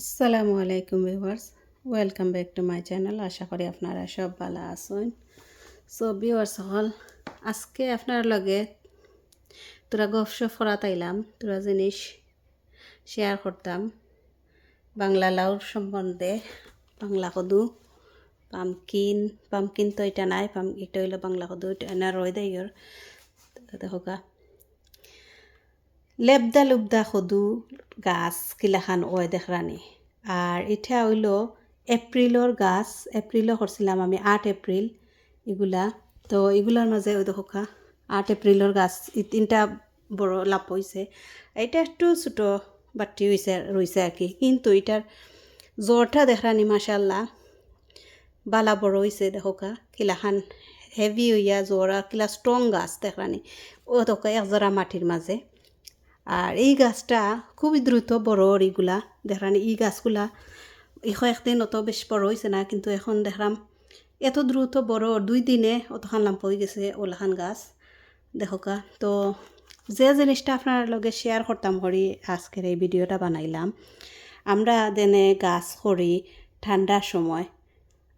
আসসালামু আলাইকুম viewers, welcome back to my channel. আশা করি আপনারা সব ভালো আছেন। সো ভিউয়ার্স, হল, আজকে আপনার লগে তোরা গপসপ করা তাইলাম তোরা জিনিস শেয়ার করতাম। বাংলা লাউর সম্বন্ধে, বাংলা কদু, পামকিন পামকিন তো এটা নাই, পাম এটা হইল বাংলা কদু, এটা না রয় দেয় দেখো লেবদা লুবদা সদু গাছ কিলাখান ওয় দেখরানি আর এটা হইল এপ্রিলর গাছ, এপ্রিলও করছিলাম আমি, আট এপ্রিল এগুলা। তো এগুলার মাঝে ওই দেখো আট এপ্রিলর গাছ, এই তিনটা বড় লাভ হয়েছে এটা একটু ছোটো বাটি হয়েছে রয়েছে আর কি। কিন্তু এটার জ্বরটা দেখরানি মাসাল্লাহ বালা বড় হয়েছে দেখো কা, কিলাখান হেভি হইয়া জ্বর কিলা স্ট্রং গাছ দেখরানি ও দেখো একজোড়া মাটির মাঝে আর এই গাছটা খুবই দ্রুত বড় এইগুলা দেখলাম এই গাছগুলা এই একদিন অত বেশ বড় হয়েছে না, কিন্তু এখন দেখলাম এত দ্রুত বড়, দুই দিনে অতখান লাম্প হয়ে গেছে ওলাখান গাছ। দেখোকা, তো যে জিনিসটা আপনার লগে শেয়ার করতাম করি আজকের এই ভিডিওটা বানাইলাম। আমরা দেনে গাছ করি ঠান্ডার সময়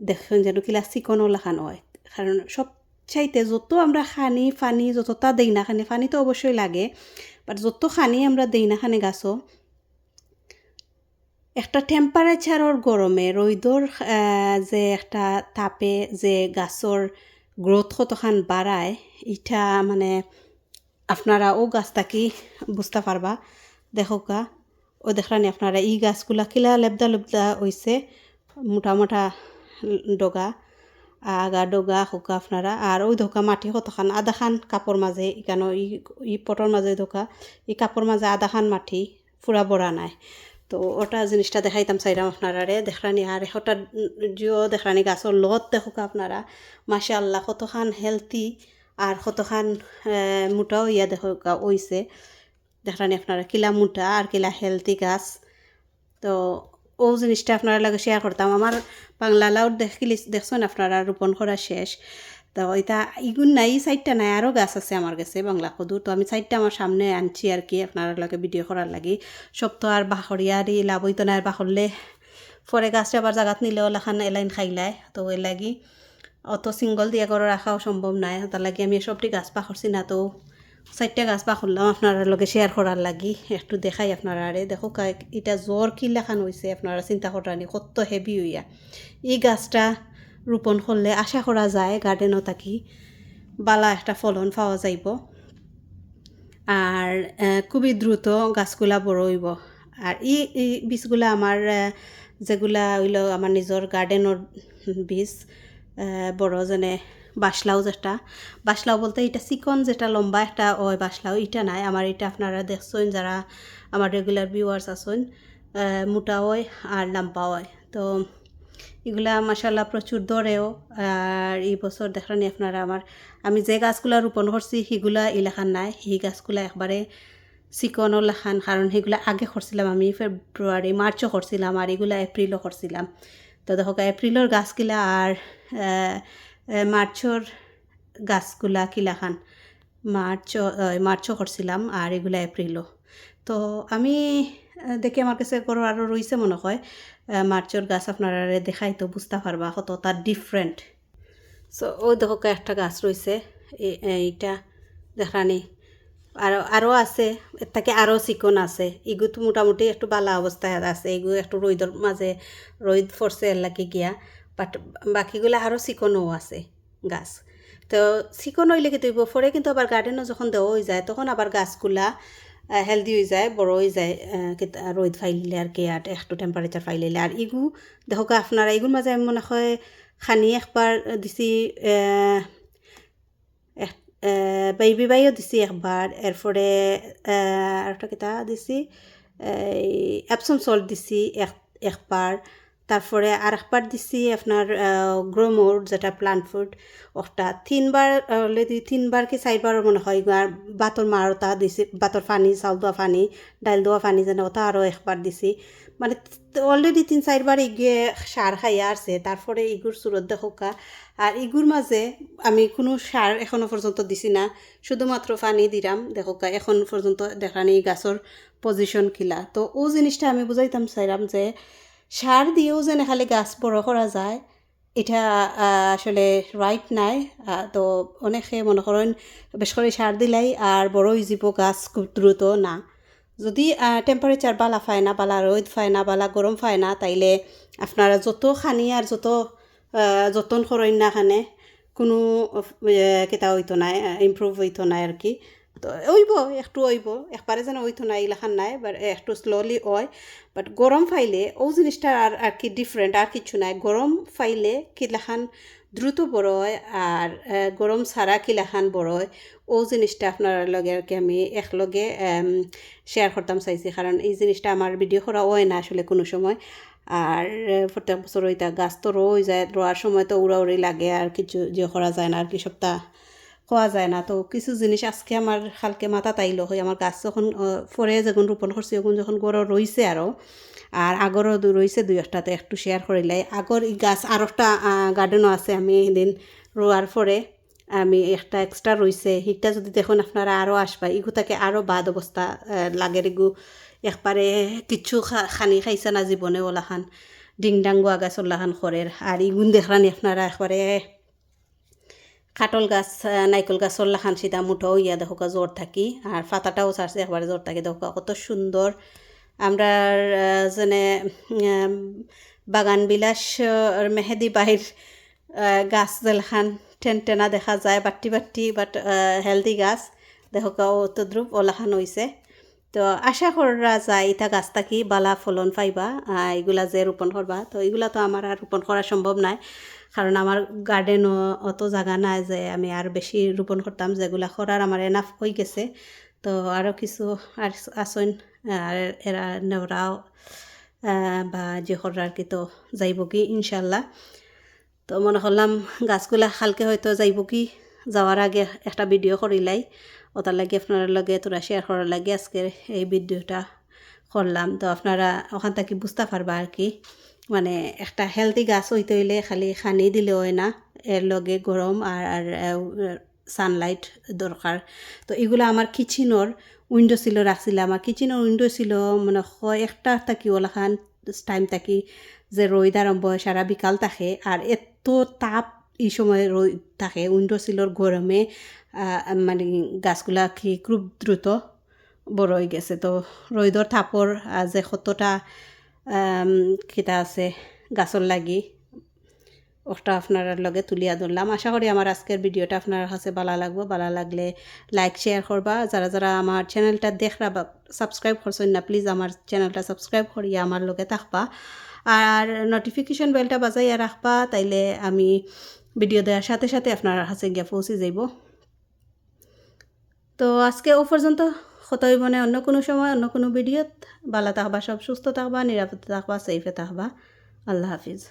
দেখুন যেন কিলা চিকন ওলাখান হয় কারণ সব চাইতে যত আমরা খানি, পানি যতটা দেই না খানি পানি তো অবশ্যই লাগে। বাট যত খানি আমরা দেই না খানি গাছও একটা টেম্পারেচারর গরমে রৈদর যে একটা তাপে যে গাছর গ্রোথ কতখান বাড়ায় এটা মানে আপনারা ও গাছটা কি বুঝতে পারবা দেখোকা ও দেখলানি আপনারা এই গাছগুলা কিলা লেবদা লেবদা হইছে মোটা মোটা ডগা আগা, ডগা, হোকা আপনারা। আর ওই ধোকা মাটি কতখান? আধা খান কাপড় মাঝে ইকানো ই পটর মাঝে ধোকা। এই কাপড় মাঝে আধা খান মাটি ফুরা বড়া নাই। তো ওটা জিনিসটা দেখাইতাম, চাইলাম আপনারারে। দেখরানি আর ওটা জিও দেখরানি গাছর লত দেখোকা আপনারা। মাসা আল্লাহ কতখান হেলথি আর কতখান মোটাও ইয়া দেখোকা ওইছে দেখরানি আপনারা, কিলা মোটা আর কিলা হেলথি গাছ। তো ও জিনিসটা আপনারা লাগে শেয়ার করতাম। আমার বাংলা লাউর দেখিলি দেখছেন আপনারা? রোপণ করা শেষ। তো এটা ইগুন নাই সাইডটা নাই আরও গাছ আছে আমার কাছে, বাংলা কদু তো আমি সাইডটা আমার সামনে আনছি আর কি, আপনারা লাগে ভিডিও করার লাগি। সব তো আর বাখরিয়া আর লাভ হইতো না আর বাখরলে পরে গাছটা আবার জাগাত নিলেও লাখান এলাইন খাইলায় তো এর লাগি অত সিঙ্গল দিয়ে করে রাখাও সম্ভব নাই। তার লাগি আমি সবটি গাছ পাখরছি না তো চারটা গাছ পাখরলাম আপনার লগে শেয়ার করার লাগি। একটু দেখাই আপনারা আরে দেখো এটা জ্বর কি লেখান হয়েছে আপনারা চিন্তা করানি কত হেভি হইয়া এই গাছটা রোপণ করলে আশা করা যায় গার্ডেনও থাকি বালা একটা ফলন পাওয়া যাইব। আর খুবই দ্রুত গাছগুলা বড় হইব আর ই বীজগুলা আমার যেগুলা হইল আমার নিজের গার্ডেনের বীজ বড় যেনে বাসলাও যেটা বাসলাও বলতে এটা চিকন যেটা লম্বা একটা, ওই বাসলাও এটা নাই। আমার এটা আপনারা দেখছেন, যারা আমার রেগুলার ভিউয়ার্স আছেন মোটা হয় আর লম্বা হয় তো এগুলা মাসাল্লাহ প্রচুর দরেও, আর এই বছর দেখানি আপনারা আমার, আমি যে গাছগুলা রোপণ করছি, সেগুলা এলাকান নাই। সেই গাছগুলা একবারে চিকনও লেখান, কারণ সেগুলা আগে করছিলাম আমি, ফেব্রুয়ারি, মার্চও করছিলাম, আর এগুলা এপ্রিলও করছিলাম। তো দেখো, এপ্রিলের গাছগুলা আর মার্চর গাছগুলা কিলাখান। মার্চও আহ, মার্চও করছিলাম আর এগুলা এপ্রিলও। তো আমি দেখে আমার কাছে করো আরও রয়েছে মনে হয় মার্চর গাছ আপনারা দেখাই তো বুঝতে পারবা কত তার ডিফারেন্ট সো ও দেখো একটা গাছ রয়েছে এইটা দেখানি আরও আরও আছে এর থেকে আরও চিকন আছে। ইগু তো মোটামুটি একটু বালা অবস্থায় আছে এগু একটু রোদর মাঝে রোদ ফরছে এর লাগি গিয়া। বাট বাকিগুলো আরও চিকনও আছে গাছ। তো চিকন হইলে কি তৈব কিন্তু আবার গার্ডেনও যখন দেওয়া হয়ে যায় তখন আবার গাছগুলা হেলদি হয়ে যায় বড় হয়ে যায় রোদ ফাইলিলে আর কি আর একটু টেম্পারেচার ফাইলিলে আর ইগু দেখো আপনারা ইগুর মাঝে আমি মনে হয় খানি একবার দিছি বেবি বাইও দিছি একবার। এরপরে আহ, আরেকটা কিতা দিছি এই অ্যাপসম সল্ট দিছি এক একবার। তারপরে আর একবার দিছি আপনার গ্রোমোর যেটা প্লান্ট ফুড ওটা তিনবার অলরেডি তিনবার কি চারবার মনে হয় বাতর মারতা দিছি, বাতর পানি চাউল দেওয়া পানি ডাইল দেওয়া পানি যেন ওটা আরও একবার দিছি। মানে অলরেডি তিন, চারবার ইগে সার খাইয়া আসছে তারপরে ইগুর চুরত দেখোকা আর ইগুর মাঝে আমি কোনো সার এখনও পর্যন্ত দিছি না, শুধুমাত্র পানি দিলাম দেখোকা এখন পর্যন্ত দেখানি গাছর পজিশন কিলা তো ও জিনিসটা আমি বুঝাইতাম চাইলাম যে সার দিয়েও যেন খালি গাছ বড় করা যায় এটা আসলে রাইট নাই তো অনেকে মনে করেন বেশ করে সার দিলাই আর বড় যাব গাছ খুব দ্রুত না। যদি টেম্পারেচার বালা ফায় না, বালা রোদ পায় না, বালা গরম ফায় না, তাইলে আপনারা যত খানি আর যত যতন করেন না খানে, কোনো কেতা হইতো নাই ইমপ্রুভ হইতো নাই আর কি। তো ওইব, একটু ওইব। একবারে যেন ওইতো নাই ইলাখান নাই বাট একটু স্লোলি হয়। বাট গরম ফাইলে ও জিনিসটা আর আর কি ডিফারেন্ট আর কিছু নাই। গরম ফাইলে কিলাখান দ্রুত বড় আর গরম ছাড়া কিলাখান বড় হয়? ও জিনিসটা আপনার লগে আর কি আমি একলগে শেয়ার করতাম চাইছি। কারণ এই জিনিসটা আমার ভিডিও করা হয় না আসলে কোনো সময়। আর প্রত্যেক বছর ওইটা গাছ তো রয়ে যায়, রোয়ার সময় তো উড়া উড়ি লাগে, আর কিছু যে করা যায় না, আর কি সপ্তাহ খোয়া যায় না। তো কিছু জিনিস আজকে আমার হালকে মাথা তাইলো হয়। আমার গাছ যখন পরে যখন রোপণ করছি তখন যখন গড় রইছে আরও আর আগরও রইছে দুই একটাতে একটু শেয়ার করিলাই আগর এই গাছ আর একটা গার্ডেনও আছে, আমি এদিন রোয়ার পরে আমি একটা এক্সট্রা রইছে সিটা যদি দেখুন আপনারা আরও আসবা ইগু তাকে আরও বাদ অবস্থা লাগে ইগু একবারে কিছু খানি খাইছে না জীবনে ওলাখান। ডাং গোয়া গাছ ওলাখান খরের আর ইগুন দেখলানি আপনারা একবারে কাটল গাছ নাইকল গাছ ওলাখান সিধা মুঠো ইয়া দেখো জ্বর থাকি। আর ফাতাটাও ছাড়ছে, একবারে জ্বর থাকি। দেখো কত সুন্দর। আমরা যেনে বাগান বিলাস মেহেদি বাহির গাছ জেলখান ঠেন টেনা দেখা যায়, বাট্টি বাট্টি, বাট হেলদি গাছ। দেখো কাও তদ্রুপ ওলাখান হয়েছে তো আশা করা যায় ইটা গাছ থাকি বালা ফলন পাইবা এগুলা যে রোপণ করবা তো এগুলা তো আমার আর রোপণ করা সম্ভব নাই। কারণ আমার গার্ডেনও অত জায়গা নাই যে আমি আর বেশি রোপণ করতাম যেগুলা করার আমার এনাফ হয়ে গেছে। তো আরও কিছু আর আসন আর এরা নেওরাও বা যে করার কি তো যাইব কি ইনশাল্লাহ তো মনে করলাম গাছগুলা হালকে হয়তো যাইব কি যাওয়ার আগে একটা ভিডিও করিলাই ওটার লাগে আপনার লগে তোরা শেয়ার করার লাগে আজকের এই ভিডিওটা করলাম তো আপনারা ওখান থেকে বুঝতে পারবা আর কি? মানে একটা হেলদি গাছ হইতে হইলে খালি খানি দিলে হয় না এর লগে গরম আর আর সানলাইট দরকার তো এগুলো আমার কিচেনের উইন্ডো ছিল রাখছিল আমার কিচেনের উইন্ডো ছিল মানে হয় একটা থাকি ওলাখান টাইম থাকি যে রোদ আরম্ভ হয় সারা বিকাল থাকে। আর এত তাপ এই সময় রোদ থাকে উইন্ডো সিলর গরমে মানে গাছগুলা কি খুব দ্রুত বড় হয়ে গেছে। তো রোদর আহ, যে সতটা কিতা আছে গাছর লাগি ওটা আপনার লগে তুলিয়া ধরলাম আশা করি আমার আজকের ভিডিওটা আপনার কাছে ভালো লাগবো। ভালো লাগলে লাইক শেয়ার করবা যারা যারা আমার চ্যানেলটা দেখরা বা সাবস্ক্রাইব করছেন না প্লিজ আমার চ্যানেলটা সাবস্ক্রাইব করিয়া আমার লগে থাকবা। আর নোটিফিকেশন বেলটা বাজাইয়া রাখবা তাইলে আমি ভিডিও দেওয়ার সাথে সাথে আপনার হাতে গিয়ে পৌঁছে যাইব। তো আজকে ও পর্যন্ত হতই মনে অন্য কোনো সময়, অন্য কোনো ভিডিওত। ভালো থাকবা, সব সুস্থ থাকবা, নিরাপদে থাকবা সেফে থাকবা। আল্লাহ হাফিজ।